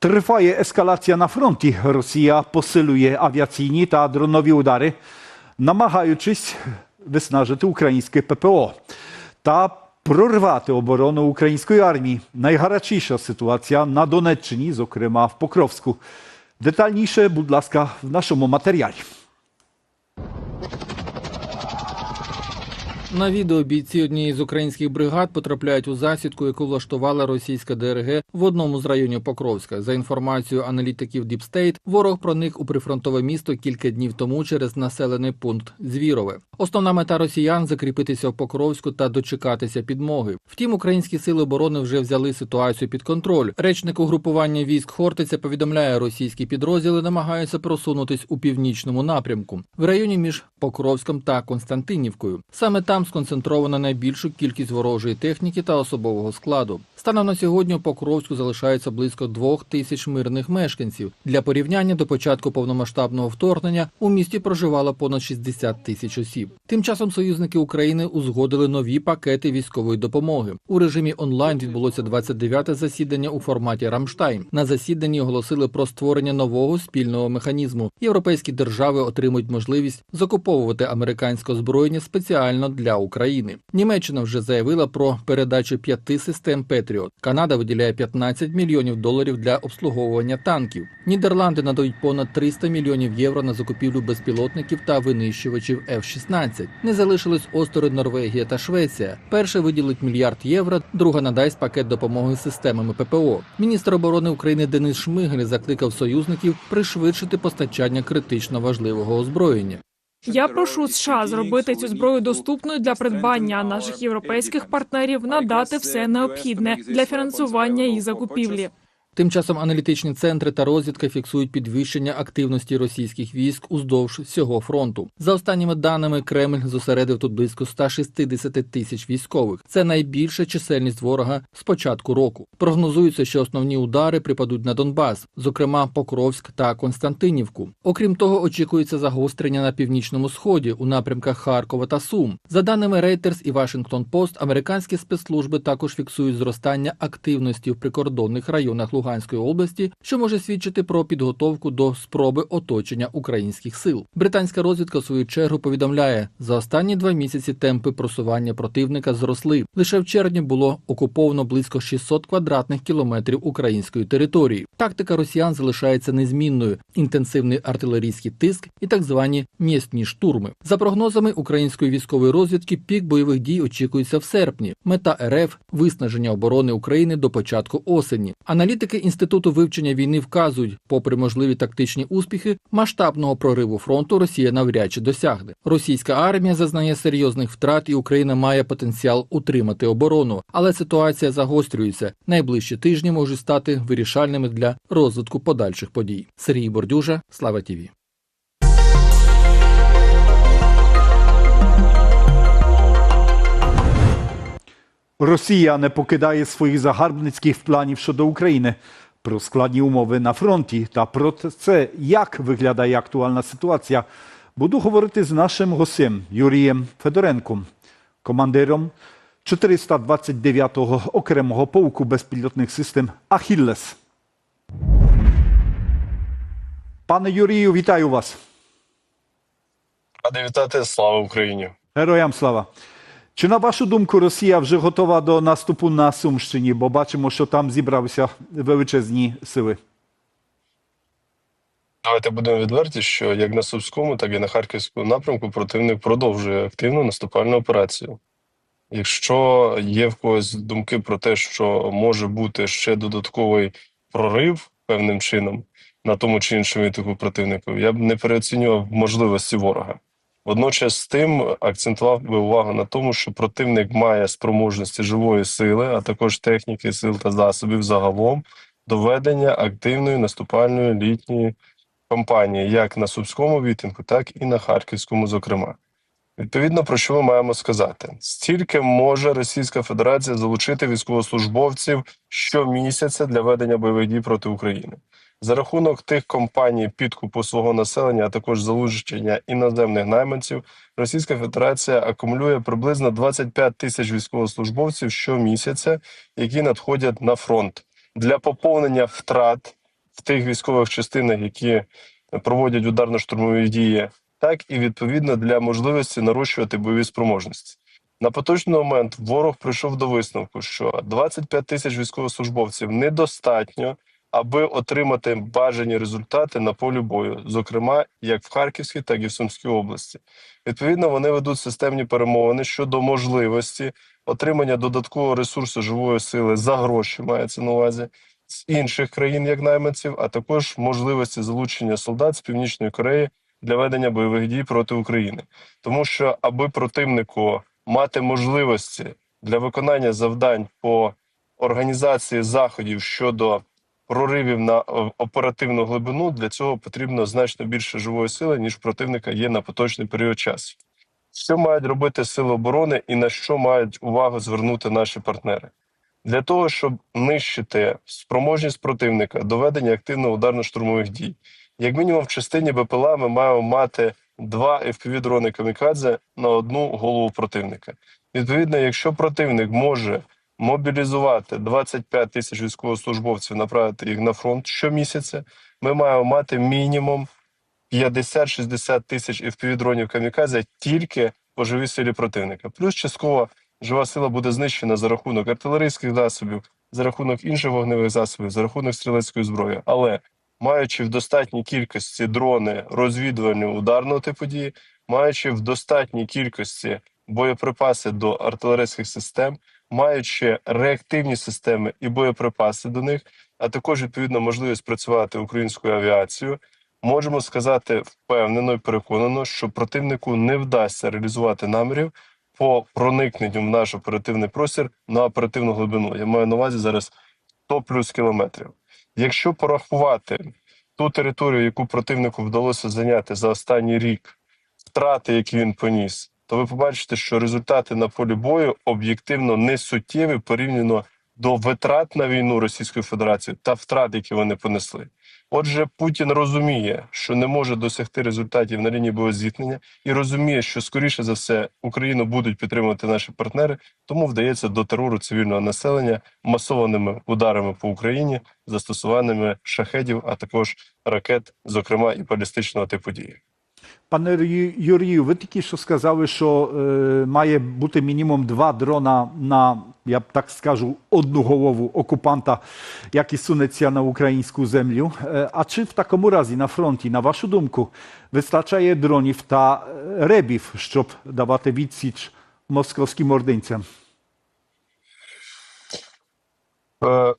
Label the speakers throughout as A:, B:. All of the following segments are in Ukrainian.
A: Триває ескалація на фронті. Росія посилює авіаційні та дронові удари, намагаючись виснажити українське ППО та прорвати оборону української армії. Найгарячіша ситуація на Донеччині, зокрема в Покровську. Детальніше, будь ласка, в нашому матеріалі.
B: На відео бійці однієї з українських бригад потрапляють у засідку, яку влаштувала російська ДРГ в одному з районів Покровська. За інформацією аналітиків State, ворог проник у прифронтове місто кілька днів тому через населений пункт Звірове. Основна мета росіян закріпитися в Покровську та дочекатися підмоги. Втім, українські сили оборони вже взяли ситуацію під контроль. Речник угрупування військ Хортиця повідомляє, російські підрозділи намагаються просунутись у північному напрямку в районі між Покровськом та Константинівкою. Саме там сконцентрована найбільшу кількість ворожої техніки та особового складу. Станом на сьогодні у Покровську залишається близько двох тисяч мирних мешканців. Для порівняння до початку повномасштабного вторгнення у місті проживало понад 60 тисяч осіб. Тим часом союзники України узгодили нові пакети військової допомоги. У режимі онлайн відбулося 29-те засідання у форматі Рамштайн. На засіданні оголосили про створення нового спільного механізму. Європейські держави отримують можливість закуповувати американське озброєння спеціально для України. Німеччина вже заявила про передачу п'яти систем Петріот. Канада виділяє 15 мільйонів доларів для обслуговування танків. Нідерланди надають понад 300 мільйонів євро на закупівлю безпілотників та винищувачів F-16. Не залишились осторонь Норвегія та Швеція. Перша виділить мільярд євро, друга надасть пакет допомоги системами ППО. Міністр оборони України Денис Шмигаль закликав союзників пришвидшити постачання критично важливого озброєння.
C: Я прошу США зробити цю зброю доступною для придбання а наших європейських партнерів, надати все необхідне для фінансування і закупівлі.
B: Тим часом аналітичні центри та розвідка фіксують підвищення активності російських військ уздовж всього фронту. За останніми даними, Кремль зосередив тут близько 160 тисяч військових. Це найбільша чисельність ворога з початку року. Прогнозується, що основні удари припадуть на Донбас, зокрема Покровськ та Константинівку. Окрім того, очікується загострення на північному сході у напрямках Харкова та Сум. За даними Reuters і Washington Post, американські спецслужби також фіксують зростання активності в прикордонних районах Луганської області, що може свідчити про підготовку до спроби оточення українських сил. Британська розвідка в свою чергу повідомляє, за останні два місяці темпи просування противника зросли. Лише в червні було окуповано близько 600 квадратних кілометрів української території. Тактика росіян залишається незмінною: інтенсивний артилерійський тиск і так звані м'ясні штурми. За прогнозами української військової розвідки, пік бойових дій очікується в серпні. Мета РФ виснаження оборони України до початку осені. Аналітики інституту вивчення війни вказують, попри можливі тактичні успіхи, масштабного прориву фронту Росія навряд чи досягне. Російська армія зазнає серйозних втрат, і Україна має потенціал утримати оборону, але ситуація загострюється. Найближчі тижні можуть стати вирішальними для розвитку подальших подій. Сергій Бордюжа, Слава Тіві.
A: Росія не покидає своїх загарбницьких планів щодо України. Про складні умови на фронті та про це, як виглядає актуальна ситуація, буду говорити з нашим гостем Юрієм Федоренком, командиром 429-го окремого полку безпілотних систем Ахіллес. Пане Юрію, вітаю вас.
D: Радий вітати, слава Україні!
A: Героям слава. Чи на вашу думку Росія вже готова до наступу на Сумщині? Бо бачимо, що там зібралися величезні сили.
D: Давайте будемо відверті, що як на Сумському, так і на Харківському напрямку противник продовжує активну наступальну операцію. Якщо є в когось думки про те, що може бути ще додатковий прорив певним чином на тому чи іншому відтику противнику, я б не переоцінював можливості ворога. Водночас з тим акцентував би увагу на тому, що противник має спроможності живої сили, а також техніки, сил та засобів загалом до ведення активної наступальної літньої кампанії як на Сумському відтинку, так і на Харківському, зокрема. Відповідно, про що ми маємо сказати? Стільки може Російська Федерація залучити військовослужбовців щомісяця для ведення бойових дій проти України. За рахунок тих компаній підкупу свого населення, а також залучення іноземних найманців, Російська Федерація акумулює приблизно 25 тисяч військовослужбовців щомісяця, які надходять на фронт для поповнення втрат в тих військових частинах, які проводять ударно-штурмові дії, так і відповідно для можливості нарощувати бойові спроможності. На поточний момент ворог прийшов до висновку, що 25 тисяч військовослужбовців недостатньо, аби отримати бажані результати на полі бою, зокрема як в Харківській, так і в Сумській області. Відповідно, вони ведуть системні перемовини щодо можливості отримання додаткового ресурсу живої сили за гроші, мається на увазі з інших країн, як найманців, а також можливості залучення солдат з Північної Кореї для ведення бойових дій проти України, тому що аби противнику мати можливості для виконання завдань по організації заходів щодо проривів на е, оперативну глибину, для цього потрібно значно більше живої сили, ніж противника є на поточний період часу. Що мають робити сили оборони і на що мають увагу звернути наші партнери? Для того, щоб нищити спроможність противника до ведення активно ударно-штурмових дій, як мінімум в частині БПЛА ми маємо мати два fpv дрони камікадзе на одну голову противника. Відповідно, якщо противник може мобілізувати 25 тисяч військовослужбовців, направити їх на фронт щомісяця, ми маємо мати мінімум 50-60 тисяч fpv дронів камікадзе тільки по живій силі противника. Плюс частково жива сила буде знищена за рахунок артилерійських засобів, за рахунок інших вогневих засобів, за рахунок стрілецької зброї. Але маючи в достатній кількості дрони розвідувального ударного типу дії, маючи в достатній кількості боєприпаси до артилерійських систем, маючи реактивні системи і боєприпаси до них, а також відповідно можливість працювати українською авіацією, можемо сказати впевнено і переконано, що противнику не вдасться реалізувати намірів по проникненню в наш оперативний простір на оперативну глибину. Я маю на увазі зараз 100 плюс кілометрів. Якщо порахувати ту територію, яку противнику вдалося зайняти за останній рік, втрати, які він поніс, то ви побачите, що результати на полі бою об'єктивно не суттєві порівняно до витрат на війну Російської Федерації та втрат, які вони понесли. Отже, Путін розуміє, що не може досягти результатів на лінії боєзіткнення, і розуміє, що скоріше за все Україну будуть підтримувати наші партнери, тому вдається до терору цивільного населення масованими ударами по Україні, застосуваннями шахедів, а також ракет, зокрема і балістичного типу дії.
A: Пане Ю- Юрію, ви тільки що сказали, що е, має бути мінімум два дрона на, я б так скажу, одну голову окупанта, який сунеться на українську землю. Е, а чи в такому разі на фронті, на вашу думку, вистачає дронів та е, ребів, щоб давати відсіч московським ординцям?
D: Е,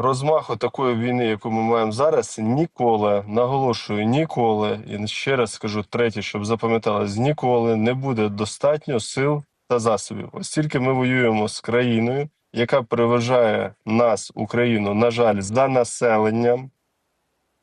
D: Розмаху такої війни, яку ми маємо зараз, ніколи, наголошую, ніколи, і ще раз скажу третє, щоб запам'яталось, ніколи не буде достатньо сил та засобів. Ось тільки ми воюємо з країною, яка переважає нас, Україну, на жаль, за населенням,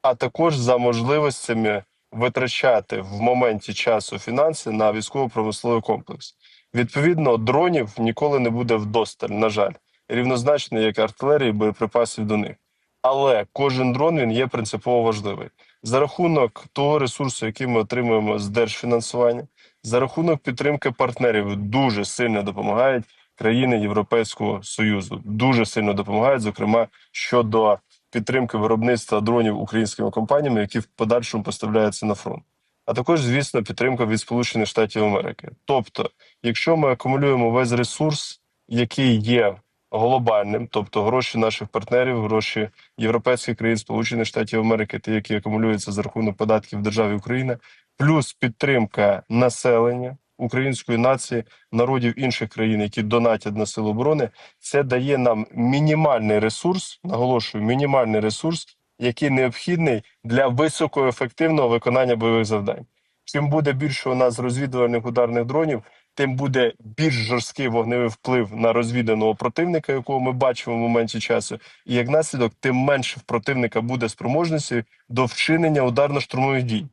D: а також за можливостями витрачати в моменті часу фінанси на військово-промисловий комплекс. Відповідно, дронів ніколи не буде вдосталь, на жаль, рівнозначно як артилерії, боєприпасів до них. Але кожен дрон він є принципово важливий за рахунок того ресурсу, який ми отримуємо з держфінансування, за рахунок підтримки партнерів, дуже сильно допомагають країни Європейського союзу. Дуже сильно допомагають, зокрема щодо підтримки виробництва дронів українськими компаніями, які в подальшому поставляються на фронт. А також, звісно, підтримка від Сполучених Штатів Америки. Тобто, якщо ми акумулюємо весь ресурс, який є глобальним, тобто гроші наших партнерів, гроші європейських країн, Сполучених Штатів Америки, ті, які акумулюються за рахунок податків держави Україна, плюс підтримка населення української нації, народів інших країн, які донатять на силу оборони, це дає нам мінімальний ресурс, наголошую, мінімальний ресурс, який необхідний для високоефективного виконання бойових завдань. Чим буде більше у нас розвідувальних ударних дронів, тим буде більш жорсткий вогневий вплив на розвіданого противника, якого ми бачимо в моменті часу, і як наслідок, тим менше в противника буде спроможності до вчинення ударно-штурмових дій.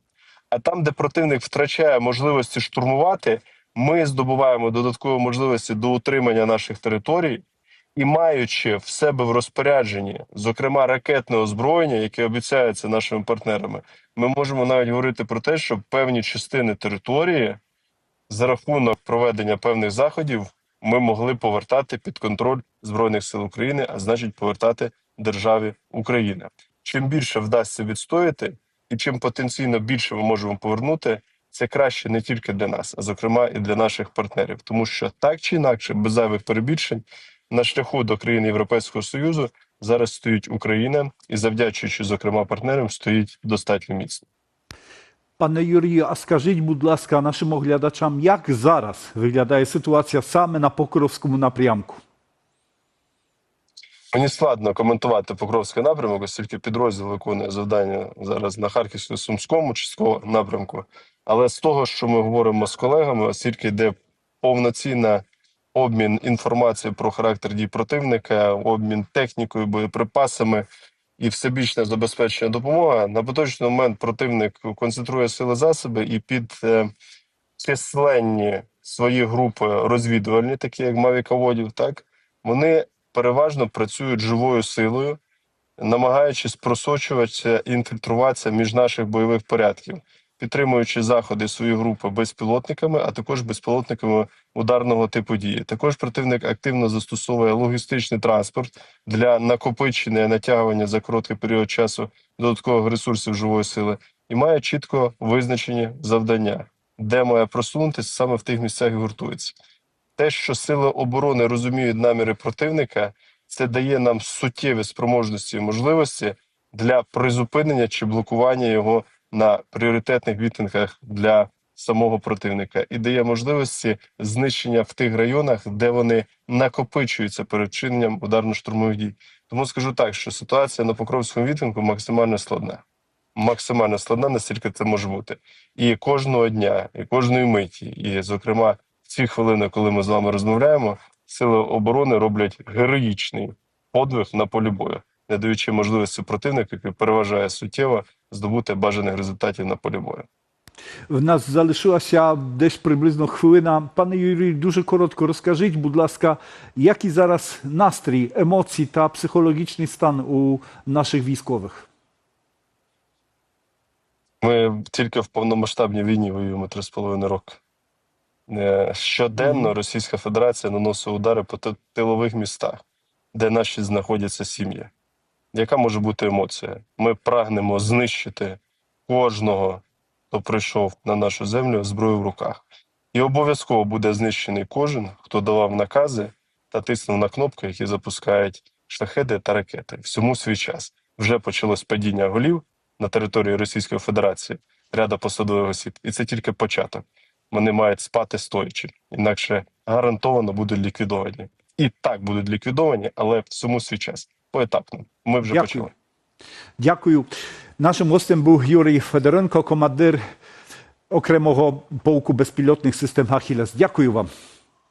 D: А там, де противник втрачає можливості штурмувати, ми здобуваємо додаткові можливості до утримання наших територій. І маючи в себе в розпорядженні, зокрема ракетне озброєння, яке обіцяється нашими партнерами, ми можемо навіть говорити про те, що певні частини території за рахунок проведення певних заходів ми могли повертати під контроль збройних сил України, а значить повертати державі Україна. чим більше вдасться відстояти, і чим потенційно більше ми можемо повернути, це краще не тільки для нас, а зокрема і для наших партнерів. Тому що так чи інакше, без зайвих перебільшень, на шляху до країн Європейського Союзу зараз стоїть Україна, і завдячуючи, зокрема, партнерам, стоїть достатньо міцно.
A: Пане Юрію, а скажіть, будь ласка, нашим оглядачам, як зараз виглядає ситуація саме на Покровському напрямку?
D: Мені складно коментувати Покровський напрямок, оскільки підрозділ виконує завдання зараз на Харківсько-Сумському частково напрямку. Але з того, що ми говоримо з колегами, оскільки йде повноцінна обмін інформацією про характер дій противника, обмін технікою, боєприпасами і всебічне забезпечення допомоги, на поточний момент противник концентрує сили засоби і під е, численні свої групи розвідувальні, такі як мавікаводів, так вони переважно працюють живою силою, намагаючись просочуватися інфільтруватися між наших бойових порядків, підтримуючи заходи свої групи безпілотниками, а також безпілотниками ударного типу дії. Також противник активно застосовує логістичний транспорт для накопичення натягування за короткий період часу додаткових ресурсів живої сили і має чітко визначені завдання, де має просунутися саме в тих місцях і гуртується те, що сили оборони розуміють наміри противника, це дає нам суттєві спроможності і можливості для призупинення чи блокування його на пріоритетних відтинках для самого противника, і дає можливості знищення в тих районах, де вони накопичуються перед вчиненням ударно-штурмових дій. Тому скажу так, що ситуація на Покровському відтинку максимально складна. Максимально складна, настільки це може бути. І кожного дня, і кожної миті, і, зокрема, в ці хвилини, коли ми з вами розмовляємо, сили оборони роблять героїчний подвиг на полі бою, не даючи можливості противнику, який переважає суттєво, здобути бажаних результатів на полі бою.
A: В нас залишилася десь приблизно хвилина. Пане Юрію, дуже коротко розкажіть, будь ласка, який зараз настрій, емоції та психологічний стан у наших військових?
D: Ми тільки в повномасштабній війні воюємо три з половиною роки. Е, Щоденно Російська Федерація наносить удари по тилових містах, де наші знаходяться сім'ї. Яка може бути емоція? Ми прагнемо знищити кожного, хто прийшов на нашу землю зброю в руках. І обов'язково буде знищений кожен, хто давав накази та тиснув на кнопки, які запускають шахеди та ракети. Всьому свій час. Вже почалось падіння голів на території Російської Федерації, ряда посадових осіб. І це тільки початок. Вони мають спати стоячи, інакше гарантовано будуть ліквідовані. І так будуть ліквідовані, але всьому свій час. Поетапно. Ми вже
A: Дякую.
D: почали.
A: Дякую. Нашим гостем був Юрій Федоренко, командир окремого полку безпілотних систем Ахілес. Дякую вам.